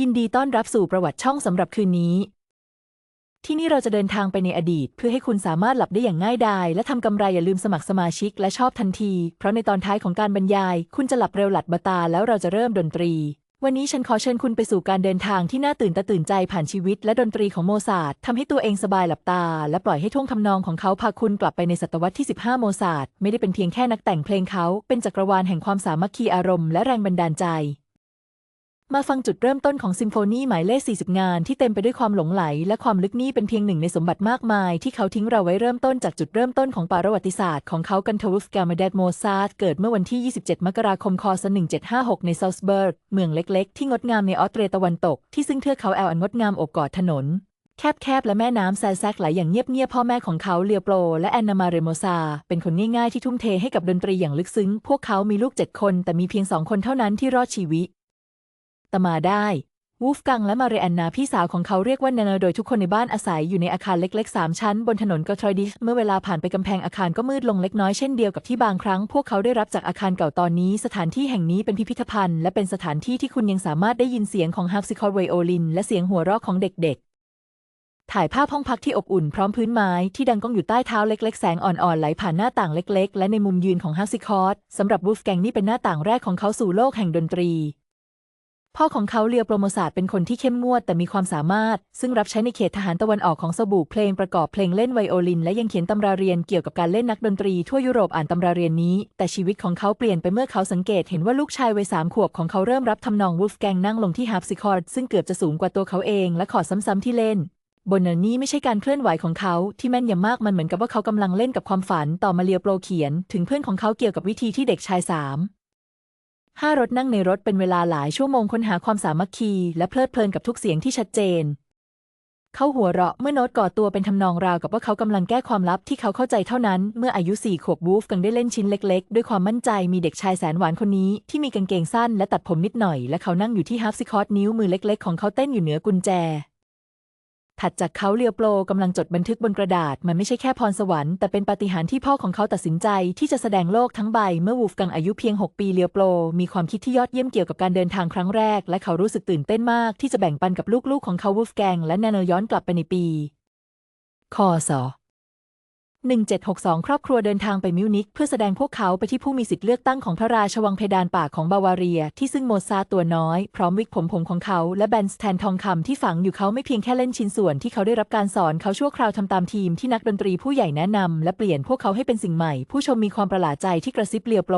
ยินดีต้อนรับสู่ประวัติช่องสำหรับคืนนี้ ที่นี่เราจะเดินทางไปในอดีต เพื่อให้คุณสามารถหลับได้อย่างง่ายดาย และทำกำไรอย่าลืมสมัครสมาชิกและชอบทันที เพราะในตอนท้ายของการบรรยาย คุณจะหลับเร็วหลัดบตาแล้วเราจะเริ่มดนตรี วันนี้ฉันขอเชิญคุณไปสู่การเดินทางที่น่าตื่นตาตื่นใจผ่านชีวิต และดนตรีของโมซาร์ททำให้ตัวเองสบายหลับตา และปล่อยให้ท่วงทำนองของเขาพาคุณกลับไปในศตวรรษที่ 15 โมซาร์ทไม่ได้เป็นเพียงแค่นักแต่งเพลงเขา เป็นจักรวาลแห่งความสามัคคีอารมณ์และแรงบันดาลใจ มาฟังจุดเริ่มต้นของซิมโฟนีหมายเลข 40 งานที่เต็มไปด้วยความหลงไหล และความลึกนี่เป็นเพียงหนึ่งในสมบัติมากมาย ที่เขาทิ้งเราไว้เริ่มต้นจากจุดเริ่มต้นของประวัติศาสตร์ของเขากันทวุฟกามาเดตโมซาร์เกิดเมื่อวันที่ 27 มกราคม คศ 1756 ในซาลซเบิร์ก เมืองเล็กๆ ที่งดงามในออสเตรียตะวันตก ที่ซึ่งเทือกเขาแอลอันงดงามโอบกอดถนน แคบๆ และแม่น้ำแซแซกไหลอย่างเงียบๆ พ่อแม่ของเขาเลียโปรและแอนนามาเรโมซา เป็นคนง่ายๆ ที่ทุ่มเทให้กับดนตรีอย่างลึกซึ้ง พวกเขามีลูกเจ็ดคน แต่มีเพียงสองคนเท่านั้นที่รอดชีวิต ตมาได้วูฟกังและมาเรแอนนาพี่สาวของเขาเรียกว่าเนเนโดยทุกคนในบ้านอาศัยอยู่ในอาคารเล็กๆ 3 ชั้น บนถนนกอทรอยดิสเมื่อเวลาผ่านไปกำแพงอาคารก็มืดลงเล็กน้อยเช่นเดียวกับที่บางครั้งพวกเขาได้รับจากอาคารเก่าตอนนี้ สถานที่แห่งนี้เป็นพิพิธภัณฑ์และเป็นสถานที่ที่คุณยังสามารถได้ยินเสียงของฮาร์ปซิคอร์ไวโอลินและเสียงหัวเราะของเด็กๆ ถ่ายภาพห้องพักที่อบอุ่นพร้อมพื้นไม้ที่ดังก้องอยู่ใต้เท้าเล็ก ๆ แสงอ่อนๆไหลผ่านหน้าต่างเล็ก ๆ และในมุมยืนของฮาร์ปซิคอร์สำหรับวูฟแกงนี่เป็นหน้าต่างแรกของเขาสู่โลกแห่งดนตรี พ่อของเขาเลียวโปรโมศาสตร์เป็นคนที่เข้มงวดแต่มีความสามารถ ซึ่งรับใช้ในเขตทหารตะวันออกของสบู่เพลงประกอบเพลงเล่นไวโอลิน และยังเขียนตำราเรียนเกี่ยวกับการเล่นนักดนตรีทั่วยุโรปอ่านตำราเรียนนี้ แต่ชีวิตของเขาเปลี่ยนไปเมื่อเขาสังเกตเห็นว่าลูกชายวัยสามขวบของเขาเริ่มรับทำนองวูฟแกงนั่งลงที่ฮาร์ปซิคอร์ดซึ่งเกือบจะสูงกว่าตัวเขาเองและขอซ้ำๆที่เล่นบนเนินนี้ไม่ใช่การเคลื่อนไหวของเขาที่แม่นยำมากมันเหมือนกับว่าเขากำลังเล่นกับความฝันต่อมาเลียโปรเขียน ถึงเพื่อนของเขาเกี่ยวกับวิธีที่เด็กชายสาม ห้ารถนั่งในรถเป็นเวลาหลายชั่วโมงค้นหาความสามัคคี และเพลิดเพลินกับทุกเสียงที่ชัดเจน เขาหัวเราะเมื่อโน้ตก่อตัวเป็นทำนองราวกับว่าเขากำลังแก้ความลับที่เขาเข้าใจเท่านั้น เมื่ออายุสี่ขวบบูฟกังได้เล่นชิ้นเล็กๆ ด้วยความมั่นใจมีเด็กชายแสนหวานคนนี้ที่มีกางเกงสั้นและตัดผมนิดหน่อย และเขานั่งอยู่ที่ฮาร์ปซิคอร์ดนิ้วมือเล็กๆ ของเขาเต้นอยู่เหนือกุญแจ ถัดจากเขาเลียวโปรกำลังจดบันทึกบนกระดาษ มันไม่ใช่แค่พรสวรรค์แต่เป็นปาฏิหาริย์ที่พ่อของเขาตัดสินใจที่จะแสดงโลกทั้งใบ เมื่อวูฟกังอายุเพียง 6 ปีเลียวโปรมีความคิดที่ยอดเยี่ยมเกี่ยวกับการเดินทางครั้งแรก และเขารู้สึกตื่นเต้นมากที่จะแบ่งปันกับลูกๆของเขาวูฟแกงและแนนอรย้อนกลับไปในปีคศ 1762 ครอบครัวเดินทางไปมิวนิกเพื่อแสดงพวกเขาไปที่ผู้มีสิทธิ์เลือกตั้งของพระราชวังเพดานป่าของบาวาเรีย ที่ซึ่งโมซาร์ตัวน้อย พร้อมวิกผมผมของเขา และแบนสแทนทองคำที่ฝังอยู่เขาไม่เพียงแค่เล่นชิ้นส่วนที่เขาได้รับการสอนเขาชั่วคราวทำตามทีมที่นักดนตรีผู้ใหญ่แนะนำและเปลี่ยนพวกเขาให้เป็นสิ่งใหม่ ผู้ชมมีความประหลาดใจที่กระซิบเลียวโปร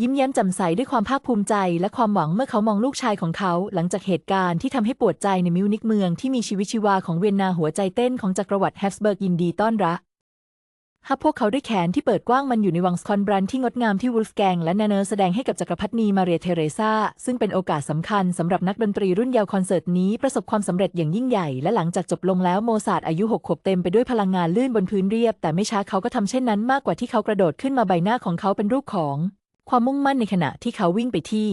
ยิ้มแย้มแจ่มใสด้วยความภาคภูมิใจ และความหวังเมื่อเขามองลูกชายของเขา หลังจากเหตุการณ์ที่ทำให้ปวดใจในมิวนิกเมืองที่มีชีวิตชีวาของเวียนนาหัวใจเต้นของจักรวรรดิแฮปสเบิร์กยินดีต้อนรับ ฮับพวกเขาด้วยแขนที่เปิดกว้างมันอยู่ในวังสคอนบรันที่งดงามที่วูลฟแกงและแนเนอร์แสดงให้กับจักรพรรดินีมาเรียเทเรซาซึ่งเป็นโอกาสสำคัญสำหรับนักดนตรีรุ่นเยาว์คอนเสิร์ตนี้ประสบความสำเร็จอย่างยิ่งใหญ่ และหลังจากจบลงแล้วโมซาร์ทอายุหกขวบเต็มไปด้วยพลังงานลื่นบนพื้นเรียบ แต่ไม่ช้าเขาก็ทำเช่นนั้นมากกว่าที่เขากระโดดขึ้นมาใบหน้าของเขาเป็นรูปของ ความมุ่งมั่นในขณะที่เขาวิ่งไปที่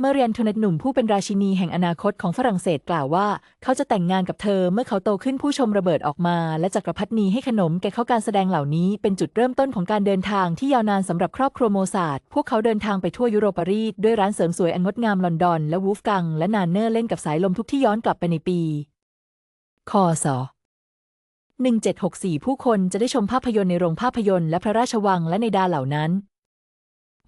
เมื่อเรียนโทเนตหนุ่มผู้เป็นราชินีแห่งอนาคตของฝรั่งเศสกล่าวว่า เขาจะแต่งงานกับเธอเมื่อเขาโตขึ้นผู้ชมระเบิดออกมา และจักรพรรดินีให้ขนมแก่เขาการแสดงเหล่านี้เป็นจุดเริ่มต้นของการเดินทางที่ยาวนานสำหรับครอบครัวโมซาร์ทพวกเขาเดินทางไปทั่วยุโรปปารีสด้วยร้านเสริมสวยอันงดงามลอนดอน และวูฟกัง และนานเนอร์เล่นกับสายลมทุกที่ย้อนกลับไปในปี คศ1764 ผู้คนจะได้ชมภาพยนตร์ในโรงภาพยนตร์และพระราชวังและในดาเหล่านั้น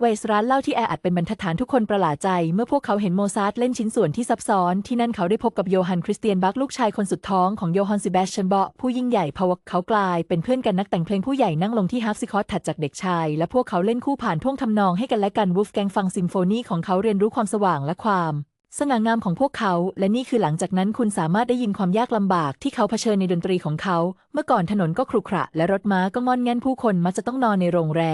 เวสร้านเล่าที่แออัดเป็นบรรทัดฐานทุกคนประหลาดใจ เมื่อพวกเขาเห็นโมซาร์ทเล่นชิ้นส่วนที่ซับซ้อน ที่นั่นเขาได้พบกับโยฮันคริสเตียนบัคลูกชายคนสุดท้องของโยฮันซิแบสเชนเบาะผู้ยิ่งใหญ่พาวกเขากลายเป็นเพื่อนกันนักแต่งเพลงผู้ใหญ่นั่งลงที่ฮาร์ปซิคอร์ดถัดจากเด็กชาย และพวกเขาเล่นคู่ผ่านท่วงทำนองให้กันและกันวูฟแกงฟังซิมโฟนีของเขาเรียนรู้ความสว่างและความสง่างามของพวกเขา และนี่คือหลังจากนั้นคุณสามารถได้ยินความยากลำบากที่เขาเผชิญในดนตรีของเขา เมื่อก่อนถนนก็ครุขระและรถม้าก็งอนแงนผู้คนมักจะต้องนอนในโรงแร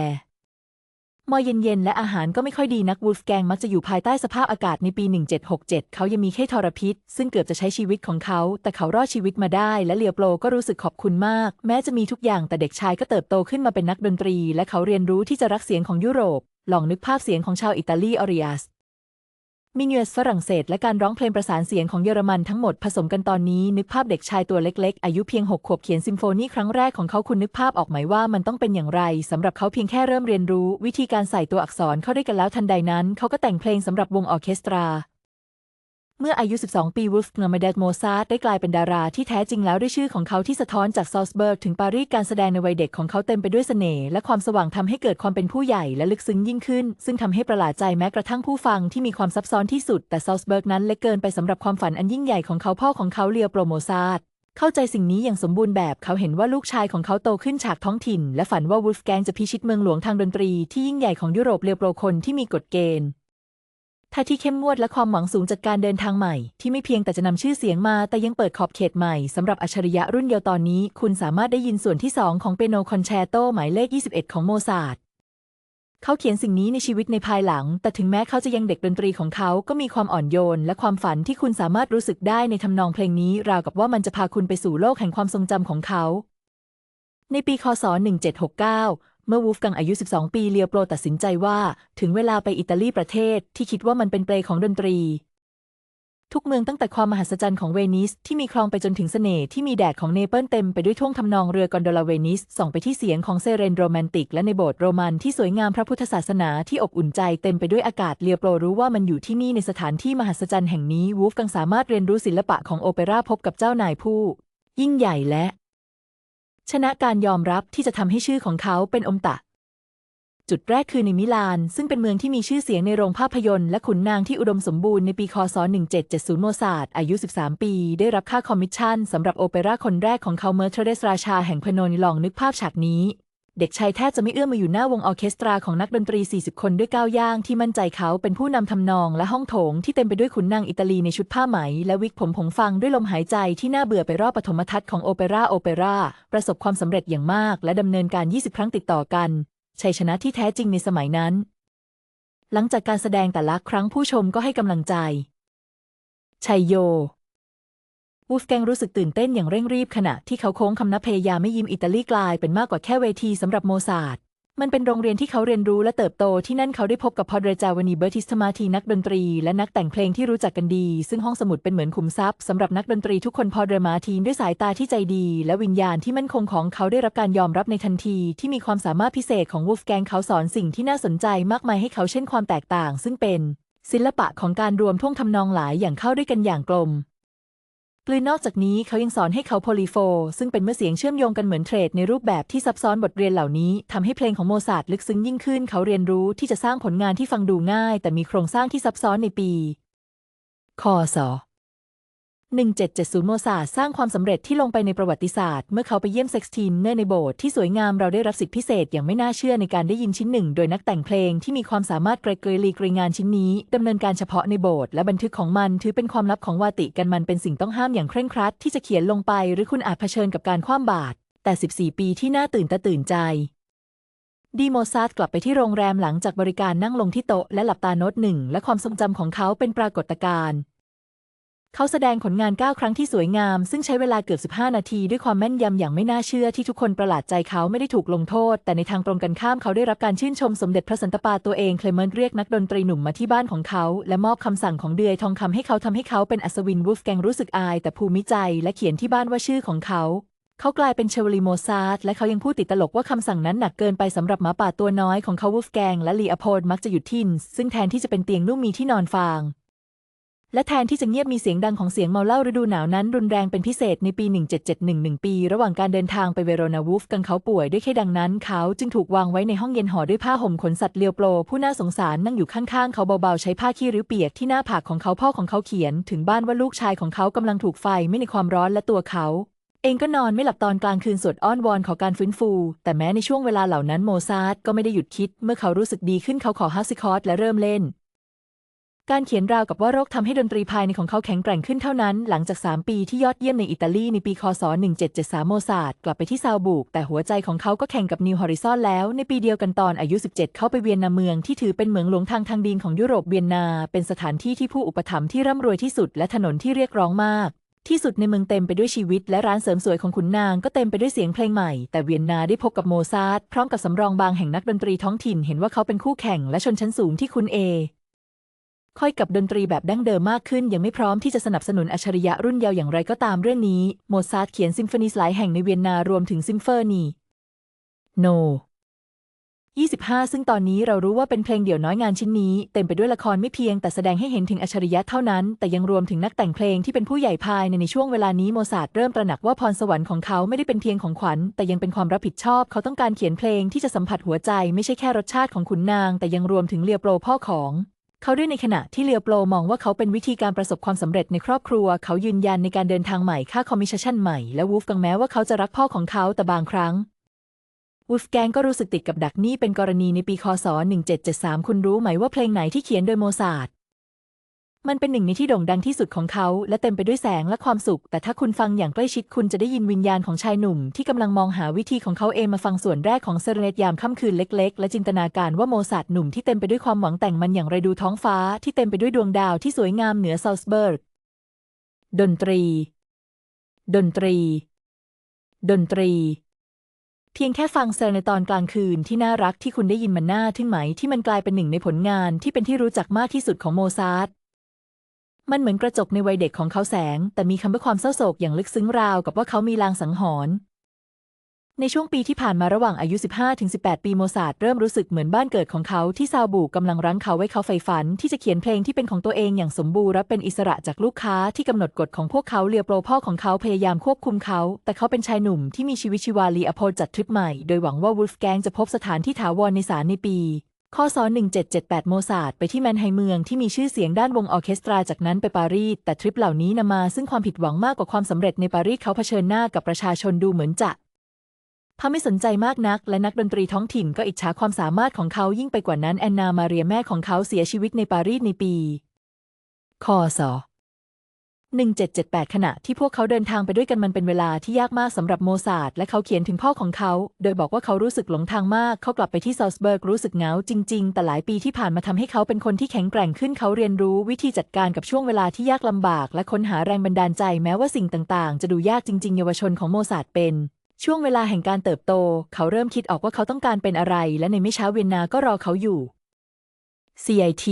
มอเย็นๆและอาหารก็ไม่ค่อยดีนักวูลฟแกงมักจะอยู่ภายใต้สภาพอากาศในปี 1767 เขายังมีแค่ทรพิษ ซึ่งเกือบจะใช้ชีวิตของเขา แต่เขารอดชีวิตมาได้ และเลียวโปรก็รู้สึกขอบคุณมาก แม้จะมีทุกอย่างแต่เด็กชายก็เติบโตขึ้นมาเป็นนักดนตรี และเขาเรียนรู้ที่จะรักเสียงของยุโรปลองนึกภาพเสียงของชาวอิตาลีออริอัส มินิอสฝรั่งเศสและการร้องเพลงประสานเสียงของเยอรมันทั้งหมดผสมกันตอนนี้นึกภาพเด็กชายตัวเล็กๆ อายุเพียงหกขวบเขียนซิมโฟนีครั้งแรกของเขาคุณนึกภาพออกไหมว่ามันต้องเป็นอย่างไรสำหรับเขาเพียงแค่เริ่มเรียนรู้ วิธีการใส่ตัวอักษรเข้าด้วยกันแล้วทันใดนั้น เขาก็แต่งเพลงสำหรับวงออเคสตรา เมื่ออายุ 12 ปีวูฟเงอร์มาเดตโมซาร์ได้กลายเป็นดาราที่แท้จริงแล้วด้วยชื่อของเขาที่สะท้อนจากซอลสเบิร์กถึงปารีสการแสดงในวัยเด็กของเขาเต็มไปด้วยเสน่ห์และความสว่างทำให้เกิดความเป็นผู้ใหญ่และลึกซึ้งยิ่งขึ้น ซึ่งทำให้ประหลาดใจแม้กระทั่งผู้ฟังที่มีความซับซ้อนที่สุด แต่ซอลสเบิร์กนั้นเล็กเกินไปสำหรับความฝันอันยิ่งใหญ่ของเขาพ่อของเขาเลียวโปรโมซาร์เข้าใจสิ่งนี้อย่างสมบูรณ์แบบเขาเห็นว่าลูกชายของเขาโตขึ้นฉากท้องถิ่น และฝันว่าวูฟแกงจะพิชิตเมืองหลวงทางดนตรีที่ยิ่งใหญ่ของยุโรปเลียวโปรคนที่มีกฎเกณฑ์ ท่าที่เข้มงวดและความหวังสูงจากการเดินทางใหม่ ที่ไม่เพียงแต่จะนำชื่อเสียงมา แต่ยังเปิดขอบเขตใหม่สำหรับอัจฉริยะรุ่นเดียวตอนนี้ คุณสามารถได้ยินส่วนที่ 2 ของเปียโนคอนแชร์โตหมายเลข 21 ของโมซาร์ทเขาเขียนสิ่งนี้ในชีวิตในภายหลัง แต่ถึงแม้เขาจะยังเด็กดนตรีของเขาก็มีความอ่อนโยน และความฝันที่คุณสามารถรู้สึกได้ในทำนองเพลงนี้ ราวกับว่ามันจะพาคุณไปสู่โลกแห่งความทรงจำของเขา ในปี คศ 1769 เมื่อวูฟกังอายุ 12 ปีเลียวโปรตัดสินใจว่า ถึงเวลาไปอิตาลีประเทศที่คิดว่ามันเป็นเปลของดนตรี ทุกเมืองตั้งแต่ความมหัศจรรย์ของเวนิสที่มีคลองไปจนถึงเสน่ห์ที่มีแดดของเนเปิลเต็มไปด้วยท่วงทำนองเรือกอนโดลาเวนิสส่องไปที่เสียงของเซเรนโรแมนติก และในโบสถ์โรมันที่สวยงามพระพุทธศาสนาที่อบอุ่นใจเต็มไปด้วยอากาศเลียวโปรรู้ว่ามันอยู่ที่นี่ในสถานที่มหัศจรรย์แห่งนี้วูฟกังสามารถเรียนรู้ศิลปะของโอเปร่าพบกับเจ้านายผู้ ยิ่งใหญ่และ ชนะการยอมรับที่จะทำให้ชื่อของเขาเป็นอมตะ จุดแรกคือในมิลาน ซึ่งเป็นเมืองที่มีชื่อเสียงในโรงภาพยนตร์และขุนนางที่อุดมสมบูรณ์ในปีคศ 1770 โมซาร์ทอายุ 13 ปี ได้รับค่าคอมมิชชั่นสำหรับโอเปร่าคนแรกของเขาเมอร์เทเรสราชาแห่งพนนลองนึกภาพฉากนี้ เด็กชายแทบจะไม่เอื้อมมาอยู่หน้าวงออเคสตราของนักดนตรี 40 คนด้วยก้าวย่างที่มั่นใจเขาเป็นผู้นำทำนองและห้องโถงที่เต็มไปด้วยขุนนางอิตาลีในชุดผ้าไหม และวิกผมผงฟังด้วยลมหายใจที่น่าเบื่อไปรอบปฐมทัศน์ของโอเปร่าโอเปร่าประสบความสำเร็จอย่างมาก และดำเนินการ 20 ครั้งติดต่อกันชัยชนะที่แท้จริงในสมัยนั้น หลังจากการแสดงแต่ละครั้งผู้ชมก็ให้กำลังใจชัยโย วูฟแกงรู้สึกตื่นเต้นอย่างเร่งรีบขณะที่เขาโค้งคำนับพยายามไม่ยิ้มอิตาลีกลายเป็นมากกว่าแค่เวทีสำหรับโมซาร์ทมันเป็นโรงเรียนที่เขาเรียนรู้และเติบโตที่นั่นเขาได้พบกับพอดเรจาวานีเบอร์ติสมาทีนักดนตรี และนักแต่งเพลงที่รู้จักกันดี ซึ่งห้องสมุดเป็นเหมือนขุมทรัพย์สำหรับนักดนตรีทุกคนพอดเรมาทีนด้วยสายตาที่ใจดี และวิญญาณที่มั่นคงของเขาได้รับการยอมรับในทันที ที่มีความสามารถพิเศษของวูฟแกงเขาสอนสิ่งที่น่าสนใจมากมายให้เขาเช่นความแตกต่าง ซึ่งเป็น ศิลปะของการรวมท่วงทำนองหลายอย่างเข้าด้วยกันอย่างกลม ปลืนนอกจากนี้เขายังสอนให้เขาโพลีโฟ ซึ่งเป็นเมื่อเสียงเชื่อมโยงกันเหมือนเทรดในรูปแบบที่ซับซ้อนบทเรียนเหล่านี้ทำให้เพลงของโมซาร์ทลึกซึ้งยิ่งขึ้น เขาเรียนรู้ที่จะสร้างผลงานที่ฟังดูง่าย แต่มีโครงสร้างที่ซับซ้อนในปีคศ 1770 โมซาสร้างความสำเร็จที่ลงไปในประวัติศาสตร์ เมื่อเขาไปเยี่ยมเซ็กซ์ทีนเนอร์ในโบสถ์ที่สวยงามเราได้รับสิทธิพิเศษอย่างไม่น่าเชื่อในการได้ยินชิ้นหนึ่ง โดยนักแต่งเพลงที่มีความสามารถไกลเกลีลีกรีงานชิ้นนี้ดำเนินการเฉพาะในโบสถ์และบันทึกของมันถือเป็นความลับของวาติกันมันเป็นสิ่งต้องห้ามอย่างเคร่งครัดที่จะเขียนลงไป หรือคุณอาจเผชิญกับการคว่ำบาตรแต่ 14 ปีที่น่าตื่นตาตื่นใจดีโมซาร์กลับไปที่โรงแรมหลังจากบริการนั่งลงที่โต๊ะและหลับตาโน้ตหนึ่งและความทรงจำของเขาเป็นปรากฏการณ์ เขาแสดงผลงาน 9 ครั้งที่สวยงาม ซึ่งใช้เวลาเกือบ 15 นาที ด้วยความแม่นยำอย่างไม่น่าเชื่อที่ทุกคนประหลาดใจเขาไม่ได้ถูกลงโทษ แต่ในทางตรงกันข้ามเขาได้รับการชื่นชมสมเด็จพระสันตะปาตัวเองเคลเมนต์เรียกนักดนตรีหนุ่มมาที่บ้านของเขา และมอบคำสั่งของเดือยทองคำให้เขาทำให้เขาเป็นอัศวินวูฟแกงรู้สึกอาย แต่ภูมิใจ และเขียนที่บ้านว่าชื่อของเขาเขากลายเป็นเชวลีโมซาร์และเขายังพูดติดตลกว่าคำสั่งนั้นหนักเกินไปสำหรับหมาป่าตัวน้อยของเขาวูฟแกงและลีอโพลมักจะหยุดทินซึ่งแทนที่จะเป็นเตียงนุ่มมีที่นอนฟาง และแทนที่จะเงียบมีเสียงดังของเสียงเมาเหล้าฤดูหนาวนั้น รุนแรงเป็นพิเศษในปี 1771ปี ระหว่างการเดินทางไปเวโรนาวูฟกังเขาป่วยด้วยไข้ดังนั้น เขาจึงถูกวางไว้ในห้องเย็นห่อด้วยผ้าห่มขนสัตว์เลียวโปรผู้น่าสงสารนั่งอยู่ข้างๆ เขาเบาๆ ใช้ผ้าขี้ริ้วเปียกที่หน้าผากของเขาพ่อของเขาเขียน ถึงบ้านว่าลูกชายของเขากำลังถูกไฟไม่ในความร้อนและตัวเขาเองก็นอนไม่หลับตอนกลางคืนสวดอ้อนวอนขอการฟื้นฟู แต่แม้ในช่วงเวลาเหล่านั้นโมซาร์ก็ไม่ได้หยุดคิด เมื่อเขารู้สึกดีขึ้นเขาขอฮาร์ซิคอร์สและเริ่มเล่น การเขียนราวกับว่าโรคทำให้ดนตรีภายในของเขาแข็งแกร่งขึ้นเท่านั้น หลังจาก 3 ปีที่ยอดเยี่ยมในอิตาลีในปีคศ 1773 โมซาร์ทกลับไปที่ซาวบุก แต่หัวใจของเขาก็แข่งกับนิวฮอริซอนแล้ว ในปีเดียวกันตอนอายุ 17 เข้าไปเวียนนาเมืองที่ถือเป็นเหมืองหลวงทางทางดินของยุโรปเวียนนา เป็นสถานที่ที่ผู้อุปถัมภ์ที่ร่ำรวยที่สุดและถนนที่เรียกร้องมาก ที่สุดในเมืองเต็มไปด้วยชีวิต และร้านเสริมสวยของขุนนางก็เต็มไปด้วยเสียงเพลงใหม่ แต่เวียนนาได้พบกับโมซาร์ทพร้อมกับสำรองบางแห่งนักดนตรีท้องถิ่นเห็นว่าเขาเป็นคู่แข่งและชนชั้นสูงที่คุณเอ ค่อยกับดนตรีแบบดั้งเดิมมากขึ้น ยังไม่พร้อมที่จะสนับสนุนอัจฉริยะรุ่นเยาว์อย่างไรก็ตามเรื่องนี้ โมซาร์ทเขียนซิมโฟนีหลายแห่งในเวียนนารวมถึงซิมเฟนีโน25 ซึ่งตอนนี้เรารู้ว่าเป็นเพลงเดี่ยวน้อยงานชิ้นนี้ เต็มไปด้วยละครไม่เพียงแต่แสดงให้เห็นถึงอัจฉริยะเท่านั้น แต่ยังรวมถึงนักแต่งเพลงที่เป็นผู้ใหญ่ภายในในช่วงเวลานี้โมซาร์ทเริ่มตระหนักว่าพรสวรรค์ของเขาไม่ได้เป็นเพียงของขวัญ แต่ยังเป็นความรับผิดชอบ เขาต้องการเขียนเพลงที่จะสัมผัสหัวใจ ไม่ใช่แค่รสชาติของขุนนาง แต่ยังรวมถึงเลียโปรพ่อของ เขาด้วยในขณะที่เลียโปรมองว่าเขาเป็นวิธีการประสบความสำเร็จในครอบครัว เขายืนยันในการเดินทางใหม่ค่าคอมมิชชั่นใหม่ และวูฟกังแม้ว่าเขาจะรักพ่อของเขาแต่บางครั้งวูฟแกงก็รู้สึกติดกับดักนี่เป็นกรณีในปีคศ 1773 คุณรู้ไหมว่าเพลงไหนที่เขียนโดยโมซาร์ท มันเป็นหนึ่งในที่โด่งดังที่สุดของเขาและเต็มไปด้วยแสงและความสุข แต่ถ้าคุณฟังอย่างใกล้ชิดคุณจะได้ยินวิญญาณของชายหนุ่ม ที่กำลังมองหาวิธีของเขาเองมาฟังส่วนแรกของเซเรเนตยามค่ำคืนเล็ก ๆ และจินตนาการว่าโมซาร์ทหนุ่มที่เต็มไปด้วยความหวังแต่งมันอย่างไรดูท้องฟ้า ที่เต็มไปด้วยดวงดาวที่สวยงามเหนือซาลซเบิร์ก ดนตรี ดนตรี ดนตรีเพียงแค่ฟังเซอร์ในตอนกลางคืนที่น่ารักที่คุณได้ยินมันน่าทึ่งไหมที่มันกลายเป็นหนึ่งในผลงานที่เป็นที่รู้จักมากที่สุดของโมซาร์ท มันเหมือนกระจกในวัยเด็กของเขาแสง แต่มีคำเพื่อความเศร้าโศกอย่างลึกซึ้งราวกับว่าเขามีลางสังหรณ์ในช่วงปีที่ผ่านมาระหว่างอายุ 15-18 ปีโมซาร์เริ่มรู้สึกเหมือนบ้านเกิดของเขาที่ซาบูกำลังรั้งเขาไว้เขาใฝ่ฝัน ที่จะเขียนเพลงที่เป็นของตัวเองอย่างสมบูรณ์และเป็นอิสระจากลูกค้าที่กำหนดกฎของพวกเขาเลียโปรพ่อของเขาพยายามควบคุมเขา แต่เขาเป็นชายหนุ่มที่มีชีวิตชีวาลีอโพจัดทริปใหม่ โดยหวังว่าวูฟแกงจะพบสถานที่ถาวรในศาลในปี ข้อศ1778 โมซาดไปที่แมนไฮเมืองที่มีชื่อเสียงด้านวงออเคสตราจากนั้นไปปารีสแต่ทริปเหล่านี้นำมาซึ่งความผิดหวังมากกว่าความสำเร็จในปารีสเขาเผชิญหน้ากับประชาชนดูเหมือนจะพาไม่สนใจมากนัก และนักดนตรีท้องถิ่นก็อิจฉาความสามารถของเขายิ่งไปกว่านั้นแอนนามาเรียแม่ของเขาเสียชีวิตในปารีสในปี คศ 1778 ขณะที่พวกเขาเดินทางไปด้วยกันมันเป็นเวลาที่ยากมากสำหรับโมซาร์ทและเขาเขียนถึงพ่อของเขา โดยบอกว่าเขารู้สึกหลงทางมาก เขากลับไปที่ซาลซเบิร์กรู้สึกเหงาจริง ๆ แต่หลายปีที่ผ่านมาทำให้เขาเป็นคนที่แข็งแกร่งขึ้นเขาเรียนรู้วิธีจัดการกับช่วงเวลาที่ยากลำบาก และค้นหาแรงบันดาลใจแม้ว่าสิ่งต่างๆ จะดูยากจริง ๆ เยาวชนของโมซาร์ทเป็นช่วงเวลาแห่งการเติบโต เขาเริ่มคิดออกว่าเขาต้องการเป็นอะไร และในไม่ช้าเวียนนาก็รอเขาอยู่ CIT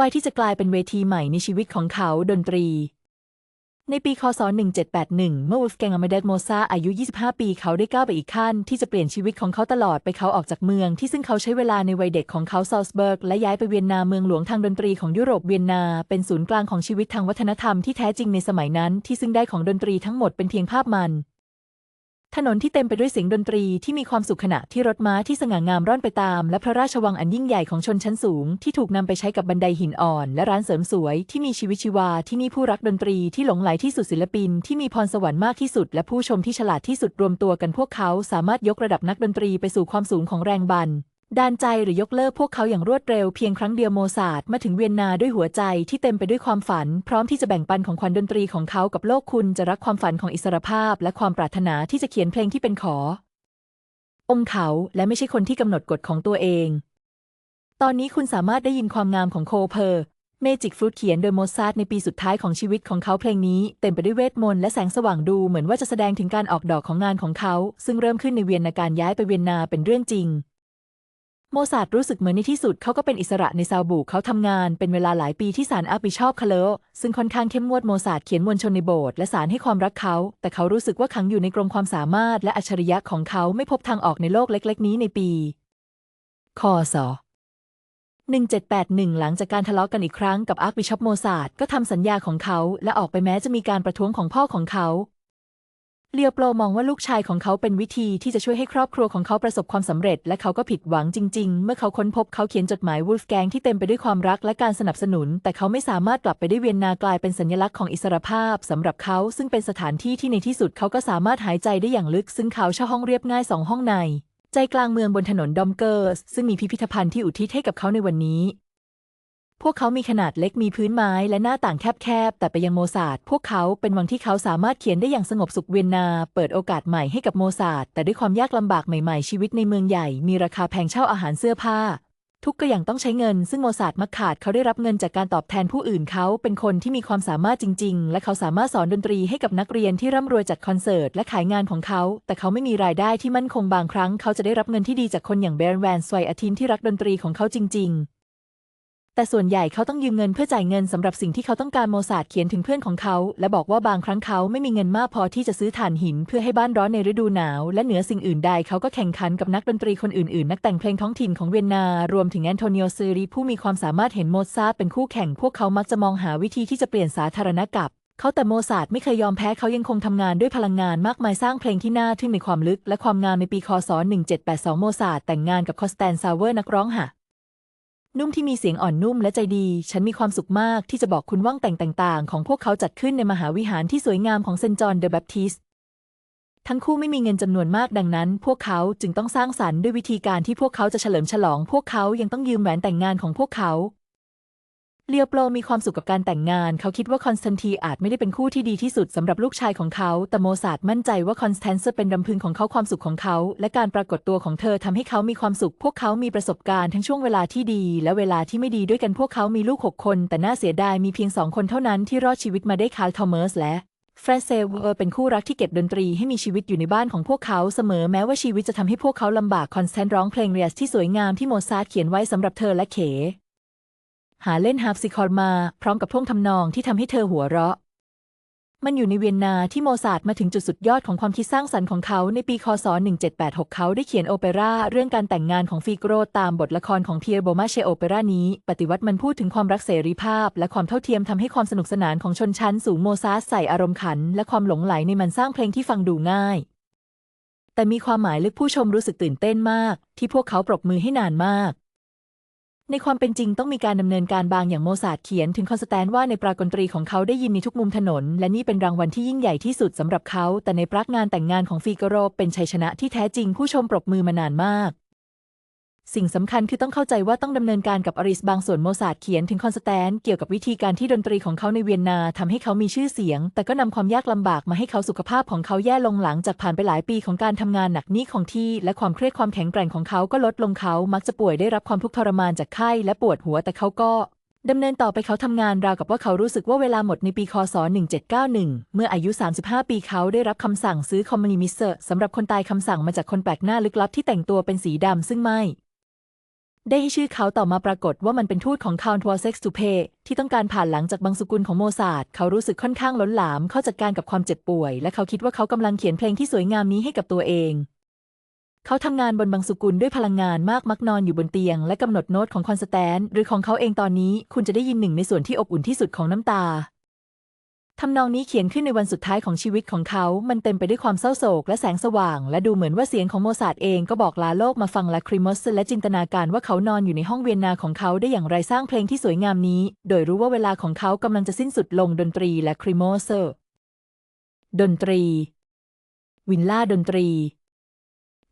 วัยที่จะกลายเป็นเวทีใหม่ในชีวิตของเขาดนตรี ในปีคศ 1781 เมื่อวูฟแกงอเมเดตโมซาอายุ 25 ปีเขาได้ก้าวไปอีกขั้น ที่จะเปลี่ยนชีวิตของเขาตลอดไปเขาออกจากเมือง ที่ซึ่งเขาใช้เวลาในวัยเด็กของเขาซาลซเบิร์กและย้ายไปเวียนนาเมืองหลวงทางดนตรีของยุโรปเวียนนาเป็นศูนย์กลางของชีวิตทางวัฒนธรรมที่แท้จริงในสมัยนั้น ที่ซึ่งได้ของดนตรีทั้งหมดเป็นเพียงภาพมัน ถนนที่เต็มไปด้วยเสียงดนตรีที่มีความสุขขณะที่รถม้าที่สง่างามร่อนไปตาม และพระราชวังอันยิ่งใหญ่ของชนชั้นสูง ที่ถูกนำไปใช้กับบันไดหินอ่อน และร้านเสริมสวยที่มีชีวิตชีวาที่นี่ผู้รักดนตรีที่หลงไหลที่สุดศิลปิน ที่มีพรสวรรค์มากที่สุด และผู้ชมที่ฉลาดที่สุดรวมตัวกันพวกเขาสามารถยกระดับนักดนตรีไปสู่ความสูงของแรงบัน ดาลใจหรือยกเลิกพวกเขาอย่างรวดเร็วเพียงครั้งเดียวโมซาร์ทมาถึงเวียนนาด้วยหัวใจที่เต็มไปด้วยความฝัน พร้อมที่จะแบ่งปันของขวัญดนตรีของเขากับโลกคุณจะรักความฝันของอิสรภาพ และความปรารถนาที่จะเขียนเพลงที่เป็นขอ องค์เขาและไม่ใช่คนที่กำหนดกฎของตัวเอง ตอนนี้คุณสามารถได้ยินความงามของโคเพอร์เมจิกฟรุตเขียนโดยโมซาร์ทในปีสุดท้ายของชีวิตของเขาเพลงนี้เต็มไปด้วยเวทมนต์และแสงสว่างดูเหมือนว่าจะแสดงถึงการออกดอกของงานของเขา ซึ่งเริ่มขึ้นในเวียนนาการย้ายไปเวียนนาเป็นเรื่องจริง โมซาร์ทรู้สึกเหมือนในที่สุดเขาก็เป็นอิสระในซาบุกเขาทำงานเป็นเวลาหลายปีที่ศาลอาบิชอบคาเลโอซึ่งค่อนข้างเข้มงวดโมซาร์ทเขียนมวลชนในโบสถ์และศาลให้ความรักเขา แต่เขารู้สึกว่าขังอยู่ในกรงความสามารถและอัจฉริยะของเขาไม่พบทางออกในโลกเล็ก ๆ นี้ในปี คศ1781 หลังจากการทะเลาะกันอีกครั้งกับอาร์คบิชอปโมซาร์ทก็ทำสัญญาของเขา และออกไปแม้จะมีการประท้วงของพ่อของเขา เลียวโปรมองว่าลูกชายของเขาเป็นวิธีที่จะช่วยให้ครอบครัวของเขาประสบความสำเร็จ และเขาก็ผิดหวังจริง ๆ เมื่อเขาค้นพบเขาเขียนจดหมายวูลฟแกงที่เต็มไปด้วยความรักและการสนับสนุน แต่เขาไม่สามารถกลับไปได้เวียนนากลายเป็นสัญลักษณ์ของอิสรภาพสำหรับเขาซึ่งเป็นสถานที่ที่ในที่สุดเขาก็สามารถหายใจได้อย่างลึก ซึ่งเขาเช่าห้องเรียบง่ายสองห้องใน ใจกลางเมืองบนถนนดอมเกอร์สซึ่งมีพิพิธภัณฑ์ที่อุทิศให้กับเขาในวันนี้ พวกเขามีขนาดเล็กมีพื้นไม้และหน้าต่างแคบๆ แต่ไปยังโมซาร์ทพวกเขาเป็นวังที่เขาสามารถเขียนได้อย่างสงบสุขเวียนนา เปิดโอกาสใหม่ให้กับโมซาร์ทแต่ด้วยความยากลำบากใหม่ๆ ชีวิตในเมืองใหญ่ มีราคาแพงเช่าอาหารเสื้อผ้า ทุกก็อย่างต้องใช้เงิน ซึ่งโมซาร์ทมักขาดเขาได้รับเงินจากการตอบแทนผู้อื่นเขาเป็นคนที่มีความสามารถจริง ๆ และเขาสามารถสอนดนตรีให้กับนักเรียนที่ร่ำรวยจัดคอนเสิร์ตและขายงานของเขา แต่เขาไม่มีรายได้ที่มั่นคงบางครั้ง เขาจะได้รับเงินที่ดีจากคนอย่างเบรนแวนสไวอาทินที่รักดนตรีของเขาจริง ๆ แต่ส่วนใหญ่เขาต้องยืมเงินเพื่อจ่ายเงินสำหรับสิ่งที่เขาต้องการโมซาร์ทเขียนถึงเพื่อนของเขา และบอกว่าบางครั้งเขาไม่มีเงินมากพอที่จะซื้อถ่านหินเพื่อให้บ้านร้อนในฤดูหนาว และเหนือสิ่งอื่นใดเขาก็แข่งขันกับนักดนตรีคนอื่นๆ นักแต่งเพลงท้องถิ่นของเวียนนา รวมถึงแอนโทนิโอซีรีผู้มีความสามารถเห็นโมซาร์ทเป็นคู่แข่งพวกเขามักจะมองหาวิธีที่จะเปลี่ยนสาธารณกับเขาแต่โมซาร์ทไม่เคยยอมแพ้เขายังคงทำงานด้วยพลังงานมากมายสร้างเพลงที่น่าทึ่งในความลึกและความงามในปีคศ 1782 โมซาร์ทแต่งงานกับคอสแตนซาวเวอร์นักร้องหะ นุ่มที่มีเสียงอ่อนนุ่มและใจดี ฉันมีความสุขมากที่จะบอกคุณว่างแต่งต่าง ๆ ของพวกเขาจัดขึ้นในมหาวิหารที่สวยงามของเซนจอนเดอะแบปทิสทั้งคู่ไม่มีเงินจำนวนมากดังนั้น พวกเขาจึงต้องสร้างสรรค์ด้วยวิธีการที่พวกเขาจะเฉลิมฉลอง พวกเขายังต้องยืมแหวนแต่งงานของพวกเขา เลียวโปรมีความสุขกับการแต่งงาน เขาคิดว่าคอนสแตนทีอาจไม่ได้เป็นคู่ที่ดีที่สุดสำหรับลูกชายของเขา แต่โมซาร์ทมั่นใจว่าคอนสแตนซ์เป็นรำพึงของเขาความสุขของเขา และการปรากฏตัวของเธอทำให้เขามีความสุข พวกเขามีประสบการณ์ทั้งช่วงเวลาที่ดี และเวลาที่ไม่ดีด้วยกันพวกเขามีลูกหกคน แต่น่าเสียดายมีเพียงสองคนเท่านั้นที่รอดชีวิตมาได้คาร์ลทอมเมอร์สและแฟรเซเวอร์เป็นคู่รักที่เก็บดนตรีให้มีชีวิตอยู่ในบ้านของพวกเขาเสมอแม้ว่าชีวิตจะทำให้พวกเขาลำบากคอนสแตนร้องเพลงเรียสที่สวยงามที่โมซาร์ทเขียนไว้สำหรับเธอและเข หาเล่นฮาร์ปซิคอร์มา พร้อมกับท่วงทำนองที่ทำให้เธอหัวเราะ มันอยู่ในเวียนนาที่โมซาร์ทมาถึงจุดสุดยอดของความคิดสร้างสรรค์ของเขาในปีคศ 1786 เขาได้เขียนโอเปร่าเรื่องการแต่งงานของฟิโกโรตามบทละครของเพียร์โบมาเชโอเปร่านี้ ปฏิวัติมันพูดถึงความรักเสรีภาพ และความเท่าเทียมทำให้ความสนุกสนานของชนชั้นสูงโมซาร์ทใส่อารมณ์ขัน และความหลงไหลในมันสร้างเพลงที่ฟังดูง่ายแต่มีความหมายลึกผู้ชมรู้สึกตื่นเต้นมาก ที่พวกเขาปรบมือให้นานมาก ในความเป็นจริงต้องมีการดำเนินการบางอย่างโมซาร์ทเขียนถึงคอนสแตนว่าในปรากฏตรีของเขาได้ยินในทุกมุมถนน และนี่เป็นรางวัลที่ยิ่งใหญ่ที่สุดสำหรับเขา แต่ในปรักงานแต่งงานของฟีโกโรเป็นชัยชนะที่แท้จริงผู้ชมปรบมือมานานมาก สิ่งสำคัญคือต้องเข้าใจว่าต้องดำเนินการกับอริสบางส่วนโมซาร์ทเขียนถึงคอนสแตนเกี่ยวกับวิธีการที่ดนตรีของเขาในเวียนนาทำให้เขามีชื่อเสียง แต่ก็นำความยากลำบากมาให้เขาสุขภาพของเขาแย่ลงหลังจากผ่านไปหลายปีของการทำงานหนักนี้ของที่ และความเครียดความแข็งแกร่งของเขาก็ลดลงเขา มักจะป่วยได้รับความทุกข์ทรมานจากไข้และปวดหัวแต่เขาก็ดำเนินต่อไปเขาทำงานราวกับว่าเขารู้สึกว่าเวลาหมดในปีคศ 1791 เมื่ออายุ 35 ปีเขาได้รับคำสั่งซื้อคอมมิวนิสต์สำหรับคนตายคำสั่งมาจากคนแปลกหน้าลึกลับที่แต่งตัวเป็นสีดำซึ่งไม่ ได้ให้ชื่อเขาต่อมาปรากฏว่ามันเป็นทูตของคาวน์ทัวเซ็กซ์ตูเพที่ต้องการผ่านหลังจากบางสกุลของโมซาร์ทเขารู้สึกค่อนข้างล้นหลามเข้าจัดการกับความเจ็บป่วย และเขาคิดว่าเขากำลังเขียนเพลงที่สวยงามนี้ให้กับตัวเอง เขาทำงานบนบางสกุลด้วยพลังงานมากมักนอนอยู่บนเตียง และกำหนดโน้ตของคอนสแตนหรือของเขาเองตอนนี้ คุณจะได้ยินหนึ่งในส่วนที่อบอุ่นที่สุดของน้ำตา ทำนองนี้เขียนขึ้นในวันสุดท้ายของชีวิตของเขา มันเต็มไปด้วยความเศร้าโศกและแสงสว่าง และดูเหมือนว่าเสียงของโมซาร์ทเองก็บอกลาโลกมาฟังลาคริมอสและจินตนาการว่าเขานอนอยู่ในห้องเวียนนาของเขาได้อย่างไรสร้างเพลงที่สวยงามนี้ โดยรู้ว่าเวลาของเขากำลังจะสิ้นสุดลงดนตรีและคริมอสดนตรี วินล่าดนตรี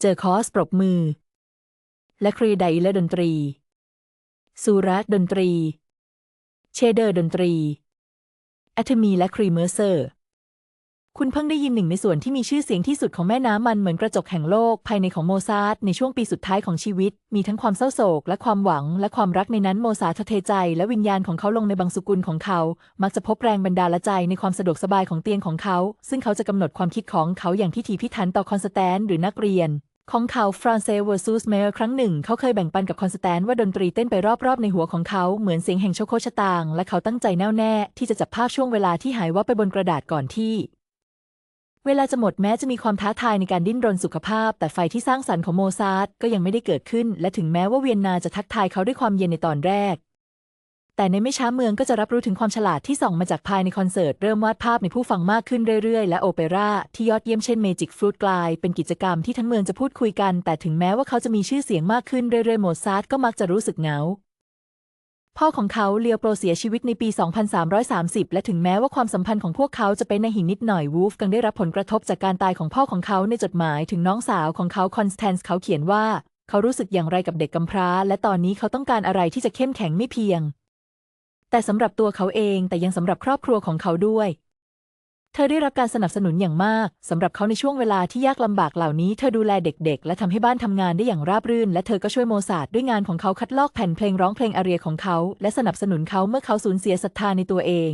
เจอคอสปรบมือ และครีไดและดนตรีซูรัสดนตรี เชเดอร์ดนตรี แอทมีและครีเมอร์เซอร์ คุณเพิ่งได้ยินหนึ่งในส่วนที่มีชื่อเสียงที่สุดของแม่น้ำมันเหมือนกระจกแห่งโลก ภายในของโมซาร์ทในช่วงปีสุดท้ายของชีวิต มีทั้งความเศร้าโศก และความหวัง และความรักในนั้นโมซาร์ทเทใจ และวิญญาณของเขาลงในบางสกุลของเขา มักจะพบแรงบันดาลใจในความสะดวกสบายของเตียงของเขา ซึ่งเขาจะกำหนดความคิดของเขาอย่างพิถีพิถันต่อคอนสแตนหรือนักเรียน ของเขาฟรานเซเวอร์ซูสเมอร์ครั้งหนึ่ง เขาเคยแบ่งปันกับคอนสแตนว่าดนตรีเต้นไปรอบๆ ในหัวของเขาเหมือนเสียงแห่งโชโคชะตาง และเขาตั้งใจแน่วแน่ที่จะจับภาพช่วงเวลาที่หายว่าบไปบนกระดาษก่อนที่ เวลาจะหมดแม้จะมีความท้าทายในการดิ้นรนสุขภาพ แต่ไฟที่สร้างสรรค์ของโมซาร์ทก็ยังไม่ได้เกิดขึ้น และถึงแม้ว่าเวียนนาจะทักทายเขาด้วยความเย็นในตอนแรก แต่ในไม่ช้าเมืองก็จะรับรู้ถึงความฉลาดที่ส่องมาจากภายในคอนเสิร์ต เริ่มวาดภาพในผู้ฟังมากขึ้นเรื่อยๆ และโอเปร่าที่ยอดเยี่ยมเช่นเมจิกฟลูตกลายเป็นกิจกรรมที่ทั้งเมืองจะพูดคุยกัน แต่ถึงแม้ว่าเขาจะมีชื่อเสียงมากขึ้นเรื่อยๆโมซาร์ทก็มักจะรู้สึกเหงาพ่อของเขาเลียวโปรเสียชีวิตในปี 2330 และถึงแม้ว่าความสัมพันธ์ของพวกเขาจะเป็นในหินนิดหน่อยวูฟกังได้รับผลกระทบจากการตายของพ่อของเขาในจดหมายถึงน้องสาวของเขาคอนสแตนซ์เขาเขียนว่า เขารู้สึกอย่างไรกับเด็กกำพร้า และตอนนี้เขาต้องการอะไรที่จะเข้มแข็งไม่เพียง แต่สำหรับตัวเขาเองแต่ยังสำหรับครอบครัวของเขาด้วย เธอได้รับการสนับสนุนอย่างมากสำหรับเขาในช่วงเวลาที่ยากลำบากเหล่านี้ เธอดูแลเด็กๆ และทำให้บ้านทำงานได้อย่างราบรื่น และเธอก็ช่วยโมซาดด้วยงานของเขาคัดลอกแผ่นเพลงร้องเพลงอาเรียของเขา และสนับสนุนเขาเมื่อเขาสูญเสียศรัทธาในตัวเอง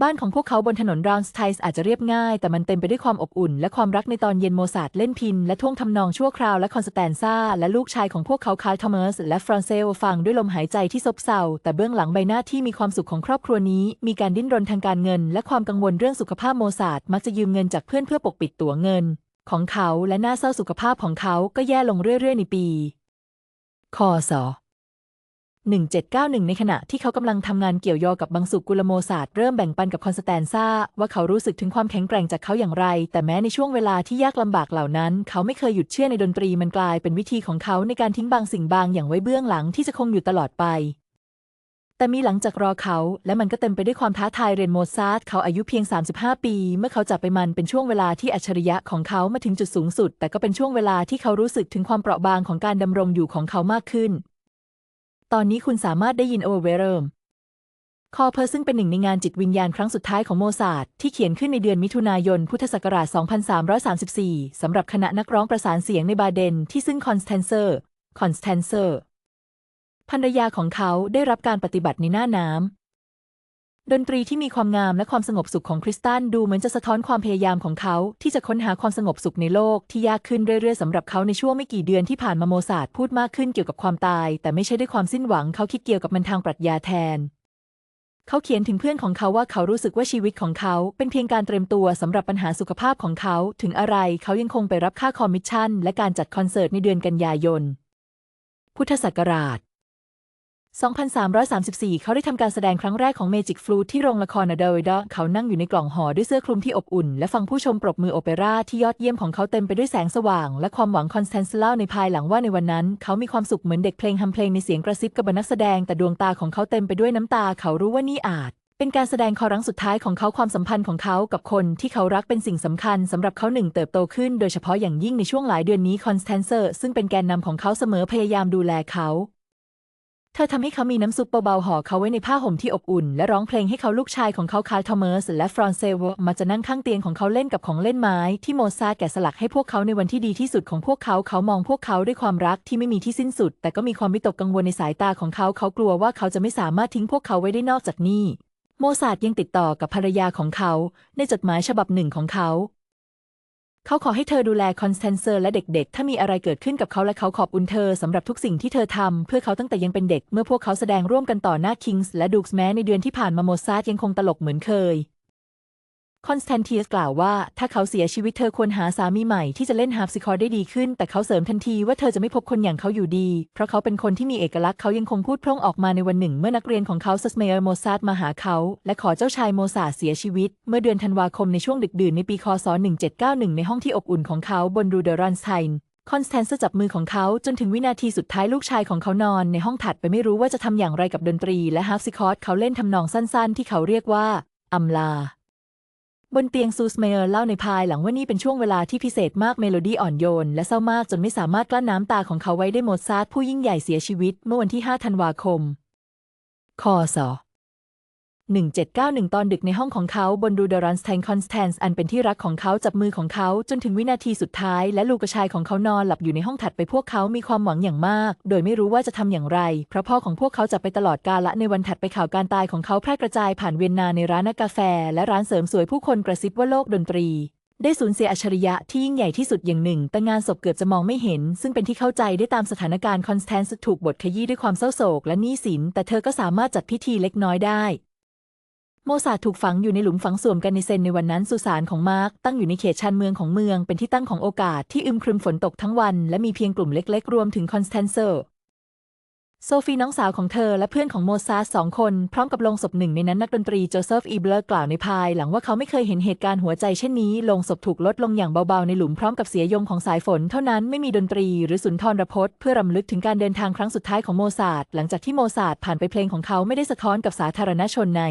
บ้านของพวกเขาบนถนนราวสไทส์อาจจะเรียบง่าย แต่มันเต็มไปด้วยความอบอุ่น และความรักในตอนเย็นโมซาร์ทเล่นพิน และท่วงทำนองชั่วคราวและคอนสแตนซาและลูกชายของพวกเขาคาร์ทอมัสและฟรานเซลฟังด้วยลมหายใจที่ซบเซาแต่เบื้องหลังใบหน้าที่มีความสุขของครอบครัวนี้ มีการดิ้นรนทางการเงิน และความกังวลเรื่องสุขภาพโมซาร์ทมักจะยืมเงินจากเพื่อนเพื่อปกปิดตั๋วเงิน ของเขาและหน่าเศร้าสุขภาพของเขาก็แย่ลงเรื่อยๆในปีคศ 1791 ในขณะที่เขากำลังทำงานเกี่ยวยอกับบางสุกุลโมซาร์เริ่มแบ่งปันกับคอนสแตนซาว่าเขารู้สึกถึงความแข็งแกร่งจากเขาอย่างไร แต่แม้ในช่วงเวลาที่ยากลำบากเหล่านั้น เขาไม่เคยหยุดเชื่อในดนตรีมันกลายเป็นวิธีของเขาในการทิ้งบางสิ่งบางอย่างไว้เบื้องหลังที่จะคงอยู่ตลอดไป แต่มีหลังจากรอเขาและมันก็เต็มไปด้วยความท้าทายเรนโมซาร์ทเขาอายุเพียง 35 ปี เมื่อเขาจากไปมันเป็นช่วงเวลาที่อัจฉริยะของเขามาถึงจุดสูงสุด แต่ก็เป็นช่วงเวลาที่เขารู้สึกถึงความเปราะบางของการดำรงอยู่ของเขามากขึ้น ตอนนี้คุณสามารถได้ยินโอเวเรมคอเพอร์ซึ่งเป็นหนึ่งในงานจิตวิญญาณครั้งสุดท้ายของโมซาร์ทที่เขียนขึ้นในเดือนมิถุนายน พุทธศักราช 2334 สำหรับคณะนักร้องประสานเสียงในบาเดน ที่ซึ่งคอนสแตนเซอร์คอนสแตนเซอร์ภรรยาของเขาได้รับการปฏิบัติในหน้าน้ำ ดนตรีที่มีความงามและความสงบสุขของคริสตันดูเหมือนจะสะท้อนความพยายามของเขา ที่จะค้นหาความสงบสุขในโลกที่ยากขึ้นเรื่อยๆสำหรับเขาในช่วงไม่กี่เดือนที่ผ่านมาโมซาร์ทพูดมากขึ้นเกี่ยวกับความตาย แต่ไม่ใช่ด้วยความสิ้นหวังเขาคิดเกี่ยวกับมันทางปรัชญาแทน เขาเขียนถึงเพื่อนของเขาว่าเขารู้สึกว่าชีวิตของเขา เป็นเพียงการเตรียมตัวสำหรับปัญหาสุขภาพของเขา ถึงอะไรเขายังคงไปรับค่าคอมมิชชั่น และการจัดคอนเสิร์ตในเดือนกันยายน พุทธศักราช 2334 เขาได้ทำการแสดงครั้งแรกของเมจิกฟลูที่โรงละครอเดลดเขานั่งอยู่ในกล่องห่อด้วยเสื้อคลุมที่อบอุ่น และฟังผู้ชมปรบมือโอเปร่าที่ยอดเยี่ยมของเขาเต็มไปด้วยแสงสว่าง และความหวังคอนสแตนซ์เล่าในภายหลังว่าในวันนั้น เขามีความสุขเหมือนเด็กเพลงฮัมเพลงในเสียงกระซิบกับนักแสดงแต่ดวงตาของเขาเต็มไปด้วยน้ำตา เขารู้ว่านี่อาจเป็นการแสดงครั้งสุดท้ายของเขาความสัมพันธ์ของเขากับคนที่เขารักเป็นสิ่งสำคัญสำหรับเขาหนึ่งเติบโตขึ้นโดยเฉพาะอย่างยิ่งในช่วงหลายเดือนนี้คอนสแตนเซอร์ซึ่งเป็นแกนนำของเขาเสมอพยายามดูแลเขา เธอทำให้เขามีน้ำซุปเบาๆห่อเขาไว้ในผ้าห่มที่อบอุ่น และร้องเพลงให้เขาลูกชายของเขาคาร์ทอมัสและฟรานเซลมาจะนั่งข้างเตียงของเขาเล่นกับของเล่นไม้ ที่โมซาแกะสลักให้พวกเขาในวันที่ดีที่สุดของพวกเขาเขามองพวกเขาด้วยความรักที่ไม่มีที่สิ้นสุด แต่ก็มีความวิตกกังวลในสายตาของเขาเขากลัวว่าเขาจะไม่สามารถทิ้งพวกเขาไว้ได้นอกจากนี้ โมซาร์ทยังติดต่อกับภรรยาของเขา ในจดหมายฉบับหนึ่งของเขา เขาขอให้เธอดูแลคอนสแตนเซอร์และเด็กๆ ถ้ามีอะไรเกิดขึ้นกับเขาและเขาขอบอุนเธอสำหรับทุกสิ่งที่เธอทำเพื่อเขาตั้งแต่ยังเป็นเด็ก เมื่อพวกเขาแสดงร่วมกันต่อหน้าคิงส์และดูกส์แม้ในเดือนที่ผ่านมาโมซาร์ทยังคงตลกเหมือนเคย คอนสแตนเทียสกล่าวว่าถ้าเขาเสียชีวิตเธอควรหาสามีใหม่ที่จะเล่นฮาร์ปซิคอร์ได้ดีขึ้น แต่เขาเสริมทันทีว่าเธอจะไม่พบคนอย่างเขาอยู่ดี เพราะเขาเป็นคนที่มีเอกลักษณ์เขายังคงพูดพร่องออกมาในวันหนึ่ง เมื่อนักเรียนของเขาซัสเมเออร์โมซาร์มาหาเขา และขอเจ้าชายโมซาเสียชีวิต เมื่อเดือนธันวาคมในช่วงดึกดื่นในปีคศ 1791 ในห้องที่อบอุ่นของเขาบนรูเดอรันสไทน์คอนสแตนซ์จับมือของเขาจนถึงวินาทีสุดท้ายลูกชายของเขานอนในห้องถัดไปไม่รู้ว่าจะทำอย่างไรกับดนตรี และฮาร์ปซิคอร์เขาเล่นทำนองสั้น ๆ ที่เขาเรียกว่าอำลา บนเตียงซูสเมอร์เล่าในภายหลังว่านี่เป็นช่วงเวลาที่พิเศษมากเมโลดี้อ่อนโยน และเศร้ามากจนไม่สามารถกลั้นน้ำตาของเขาไว้ได้โมซาร์ทผู้ยิ่งใหญ่เสียชีวิต เมื่อวันที่ 5 ธันวาคมคศ 1791 ตอนดึกในห้องของเขาบนรูเดรันสแทนคอนสแตนซ์อันเป็นที่รักของเขาจับมือของเขาจนถึงวินาทีสุดท้าย และลูกชายของเขานอนหลับอยู่ในห้องถัดไปพวกเขามีความหวังอย่างมาก โดยไม่รู้ว่าจะทำอย่างไร เพราะพ่อของพวกเขาจะไปตลอดกาลละในวันถัดไปข่าวการตายของเขาแพร่กระจายผ่านเวียนนาในร้านกาแฟ และร้านเสริมสวยผู้คนกระซิบว่าโลกดนตรีได้สูญเสียอัจฉริยะที่ยิ่งใหญ่ที่สุดอย่างหนึ่ง แต่งานศพเกือบจะมองไม่เห็น ซึ่งเป็นที่เข้าใจได้ตามสถานการณ์คอนสแตนซ์ถูกบทขยี้ด้วยความเศร้าโศกและหนี้สิน แต่เธอก็สามารถจัดพิธีเล็กน้อยได้ โมซาถูกฝังอยู่ในหลุมฝังส่วมกันในเซนในวันนั้นสุสานของมาร์กตั้งอยู่ในเขตชานเมืองของเมืองเป็นที่ตั้งของโอกาสที่อึมครึมฝนตกทั้งวัน และมีเพียงกลุ่มเล็ก ๆ รวมถึงคอนสแตนเซอร์โซฟีน้องสาวของเธอและเพื่อนของโมซาสองคน พร้อมกับลงศพหนึ่งในนั้นนักดนตรีโจเซฟอีเบลกล่าวในภายหลังว่าเขาไม่เคยเห็นเหตุการณ์หัวใจเช่นนี้ ลงศพถูกลดลงอย่างเบาๆในหลุมพร้อมกับเสียยงของสายฝน เท่านั้นไม่มีดนตรีหรือสุนทรพจน์เพื่อรำลึกถึงการเดินทางครั้งสุดท้ายของโมซาหลังจากที่โมซาผ่านไปเพลงของเขาไม่ได้สะท้อนกับสาธารณชนใน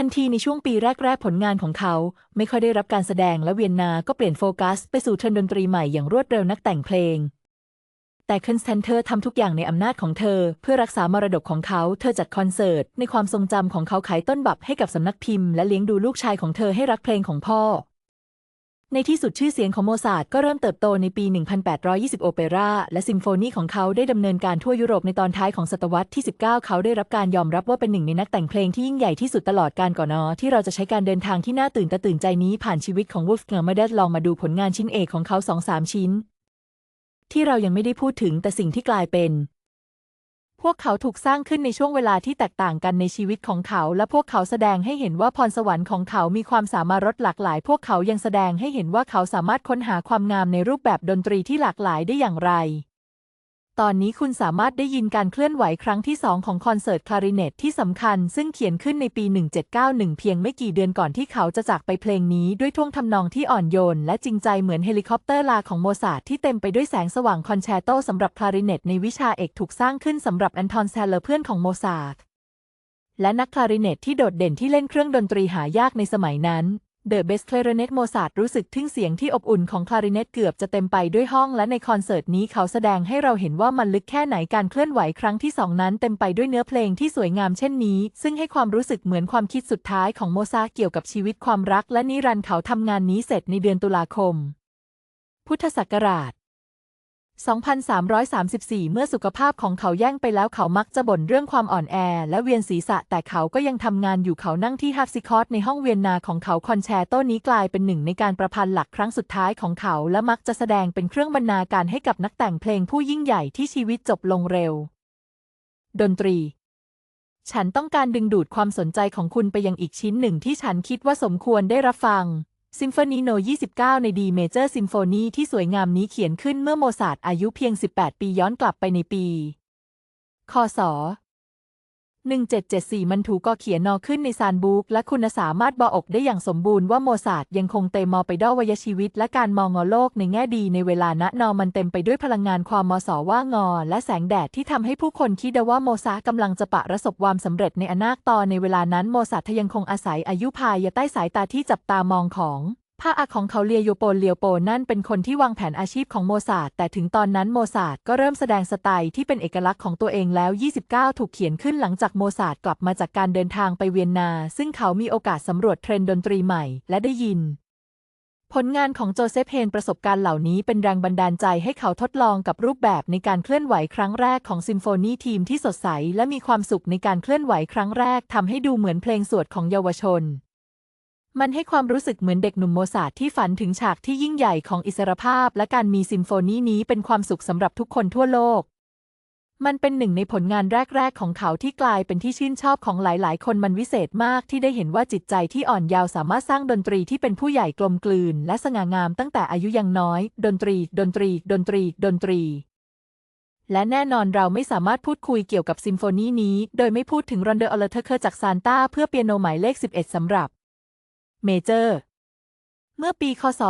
ทันทีในช่วงปีแรก ๆ ผลงานของเขา ไม่ค่อยได้รับการแสดงและเวียนนาก็เปลี่ยนโฟกัส ไปสู่เทรนดนตรีใหม่อย่างรวดเร็วนักแต่งเพลง แต่คอนสแตนเธอทำทุกอย่างในอำนาจของเธอ เพื่อรักษามรดกของเขา เธอจัดคอนเสิร์ต ในความทรงจำของเขาขายต้นบับให้กับสำนักพิมพ์และเลี้ยงดูลูกชายของเธอให้รักเพลงของพ่อ ในที่สุดชื่อเสียงของโมซาร์ทก็เริ่มเติบโตในปี 1820 โอเปร่าและซิมโฟนีของเขาได้ดำเนินการทั่วยุโรปในตอนท้ายของศตวรรษที่ 19 เขาได้รับการยอมรับว่าเป็นหนึ่งในนักแต่งเพลงที่ยิ่งใหญ่ที่สุดตลอดการก่อนนอที่เราจะใช้การเดินทางที่น่าตื่นตาตื่นใจนี้ผ่านชีวิตของวูฟเกอร์มาเดลองมาดูผลงานชิ้นเอกของเขาสองสามชิ้น ที่เรายังไม่ได้พูดถึงแต่สิ่งที่กลายเป็น พวกเขาถูกสร้างขึ้นในช่วงเวลาที่แตกต่างกันในชีวิตของเขา และพวกเขาแสดงให้เห็นว่าพรสวรรค์ของเขามีความสามารถหลากหลาย พวกเขายังแสดงให้เห็นว่าเขาสามารถค้นหาความงามในรูปแบบดนตรีที่หลากหลายได้อย่างไร ตอนนี้คุณสามารถได้ยินการเคลื่อนไหวครั้งที่สองของคอนเสิร์ตคลาริเนตที่สำคัญ ซึ่งเขียนขึ้นในปี 1791 เพียงไม่กี่เดือนก่อนที่เขาจะจากไปเพลงนี้ด้วยท่วงทำนองที่อ่อนโยน และจริงใจเหมือนเฮลิคอปเตอร์ลาของโมซาร์ทที่เต็มไปด้วยแสงสว่างคอนแชร์โตสำหรับคลาริเนตในวิชาเอกถูกสร้างขึ้นสำหรับแอนทอนแซลเลอร์เพื่อนของโมซาร์ทและนักคลาริเนตที่โดดเด่นที่เล่นเครื่องดนตรีหายากในสมัยนั้น เดอะเบสคลาริเนตโมซาร์รู้สึกทึ่งเสียงที่อบอุ่นของคลาริเนตเกือบจะเต็มไปด้วยห้องและในคอนเสิร์ตนี้เขาแสดงให้เราเห็นว่ามันลึกแค่ไหนการเคลื่อนไหวครั้งที่สองนั้นเต็มไปด้วยเนื้อเพลงที่สวยงามเช่นนี้ ซึ่งให้ความรู้สึกเหมือนความคิดสุดท้ายของโมซาร์เกี่ยวกับชีวิตความรักและนิรันดร์เขาทำงานนี้เสร็จในเดือนตุลาคม พุทธศักราช 2334 เมื่อสุขภาพของเขาแย่งไปแล้วเขามักจะบ่นเรื่องความอ่อนแอ และเวียนศีรษะแต่เขาก็ยังทำงานอยู่เขานั่งที่ฮับซิคอร์ตในห้องเวียนนาของเขาคอนแชร์โต้นี้กลายเป็นหนึ่งในการประพันธ์หลักครั้งสุดท้ายของเขาและมักจะแสดงเป็นเครื่องบรรณาการให้กับนักแต่งเพลงผู้ยิ่งใหญ่ที่ชีวิตจบลงเร็ว ดนตรี ฉันต้องการดึงดูดความสนใจของคุณไปยังอีกชิ้นหนึ่งที่ฉันคิดว่าสมควรได้รับฟัง ซิมโฟนีโน 29 ในดีเมเจอร์ซิมโฟนีที่สวยงามนี้เขียนขึ้นเมื่อโมซาร์ทอายุเพียง 18 ปีย้อนกลับไปในปี คศ 1774 มันถูกก็เขียนนอขึ้นในซานบุ๊กและคุณสามารถบอกได้อย่างสมบูรณ์ว่าโมซาร์ทยังคงเตมอไปด้อวยชีวิต และการมองอโลกในแง่ดีในเวลาณนอมันเต็มไปด้วยพลังงานความมอสว่างอ และแสงแดดที่ทำให้ผู้คนคิดว่าโมซาร์ทกำลังจะปะประสบความสำเร็จในอนาคตในเวลานั้นโมซาร์ทยังคงอาศัยอายุภายใต้สายตาที่จับตามองของ พระอาของเขาเลียโยโปนเลียวโปนนั่นเป็นคนที่วางแผนอาชีพของโมซาร์แต่ถึงตอนนั้นโมซาร์ก็เริ่มแสดงสไตล์ที่เป็นเอกลักษณ์ของตัวเองแล้ว 29 ถูกเขียนขึ้นหลังจากโมซาร์กลับมาจากการเดินทางไปเวียนนา ซึ่งเขามีโอกาสสำรวจเทรนด์ดนตรีใหม่ และได้ยิน ผลงานของโจเซฟเฮนประสบการณ์เหล่านี้เป็นแรงบันดาลใจให้เขาทดลองกับรูปแบบในการเคลื่อนไหวครั้งแรกของซิมโฟนีทีมที่สดใสและมีความสุขในการเคลื่อนไหวครั้งแรกทำให้ดูเหมือนเพลงสวดของเยาวชน มันให้ความรู้สึกเหมือนเด็กหนุ่มโมซาร์ทที่ฝันถึงฉากที่ยิ่งใหญ่ของอิสรภาพ และการมีซิมโฟนีนี้เป็นความสุขสำหรับทุกคนทั่วโลก มันเป็นหนึ่งในผลงานแรก ๆ ของเขาที่กลายเป็นที่ชื่นชอบของหลาย ๆ คนมันวิเศษมากที่ได้เห็นว่าจิตใจที่อ่อนยาวสามารถสร้างดนตรีที่เป็นผู้ใหญ่กลมกลืน และสง่างามตั้งแต่อายุยังน้อย ดนตรี ดนตรี ดนตรี ดนตรีและแน่นอนเราไม่สามารถพูดคุยเกี่ยวกับซิมโฟนีนี้ โดยไม่พูดถึงรอนเดอร์อเลเทอร์จากซานตาเพื่อเปียโนหมายเลข 11 สำหรับ เมเจอร์ เมื่อปีคศ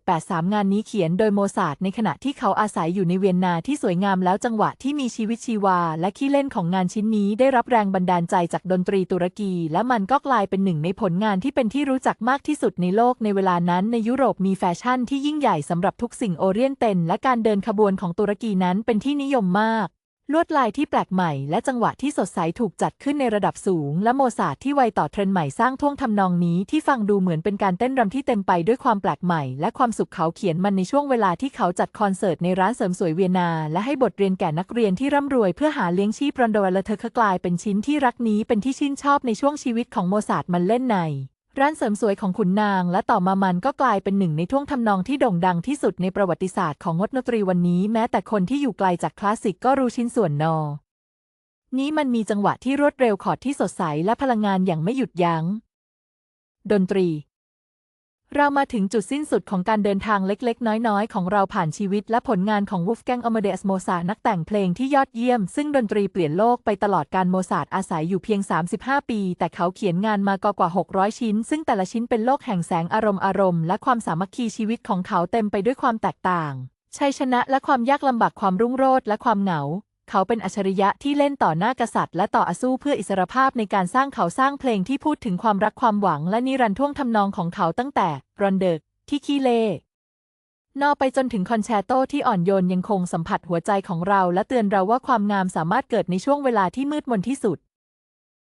1783 งานนี้เขียนโดยโมซาร์ทในขณะที่เขาอาศัยอยู่ในเวียนนาที่สวยงามแล้วจังหวะที่มีชีวิตชีวา และขี้เล่นของงานชิ้นนี้ได้รับแรงบันดาลใจจากดนตรีตุรกี และมันก็กลายเป็นหนึ่งในผลงานที่เป็นที่รู้จักมากที่สุดในโลกในเวลานั้นในยุโรปมีแฟชั่นที่ยิ่งใหญ่สำหรับทุกสิ่งโอเรียนเตนและการเดินขบวนของตุรกีนั้นเป็นที่นิยมมาก ลวดลายที่แปลกใหม่และจังหวะที่สดใสถูกจัดขึ้นในระดับสูง และโมซาร์ทที่ไวต่อเทรนด์ใหม่สร้างท่วงทำนองนี้ที่ฟังดูเหมือนเป็นการเต้นรำที่เต็มไปด้วยความแปลกใหม่ และความสุขเขาเขียนมันในช่วงเวลาที่เขาจัดคอนเสิร์ตในร้านเสริมสวยเวียนนาและให้บทเรียนแก่นักเรียนที่ร่ำรวยเพื่อหาเลี้ยงชีพรอนโดและเธอกลายเป็นชิ้นที่รักนี้เป็นที่ชื่นชอบในช่วงชีวิตของโมซาร์ทมันเล่นใน ร้านเสริมสวยของขุนนาง และต่อมามันก็กลายเป็นหนึ่งในท่วงทำนองที่โด่งดังที่สุดในประวัติศาสตร์ของงดดนตรีวันนี้แม้แต่คนที่อยู่ไกลจากคลาสสิกก็รู้ชิ้นส่วนนอ นี้มันมีจังหวะที่รวดเร็วขอดที่สดใสและพลังงานอย่างไม่หยุดยัง้ง ดนตรี เรามาถึงจุดสิ้นสุดของการเดินทางเล็ก ๆ น้อย ๆ ของเราผ่านชีวิตและผลงานของวูฟแกงอ m มเดสโมซานักแต่งเพลงที่ยอดเยี่ยม ซึ่งดนตรีเปลี่ยนโลกไปตลอดการโมซาร์ทอาศัยอยู่เพียง 35 ปี แต่เขาเขียนงานมากกว่า 600 ชิ้น ซึ่งแต่ละชิ้นเป็นโลกแห่งแสงอารมณ์อารมณ์และความสามัคคีชีวิตของเขาเต็มไปด้วยความแตกต่างชัยชนะและความยากลำบากความรุ่งโรจน์และความเหงา เขาเป็นอัจฉริยะที่เล่นต่อหน้ากษัตริย์ และต่ออาสู้เพื่ออิสรภาพในการสร้างเขาสร้างเพลงที่พูดถึงความรักความหวังและนิรันดร์ท่วงทำนองของเขาตั้งแต่รอนเดิร์ที่คีเล่นอไปจนถึงคอนแชร์โตที่อ่อนโยนยังคงสัมผัสหัวใจของเรา และเตือนเราว่าความงามสามารถเกิดในช่วงเวลาที่มืดมนที่สุด